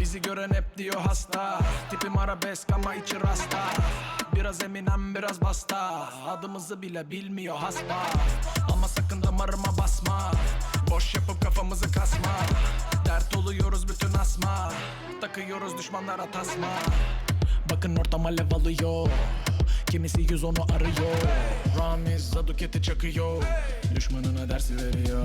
Bizi gören hep diyor hasta. Tipim arabesk ama içi rasta. Biraz eminem biraz basta. Adımızı bile bilmiyor hasba Ama sakın damarıma basma. Boş yapıp kafamızı kasma. Dert oluyoruz bütün asma. Takıyoruz düşmanlara tasma. Bakın ortam alev alıyor. Kimisi yüz onu arıyor. Ramiz Zaduket'i çakıyor. Düşmanına dersi veriyor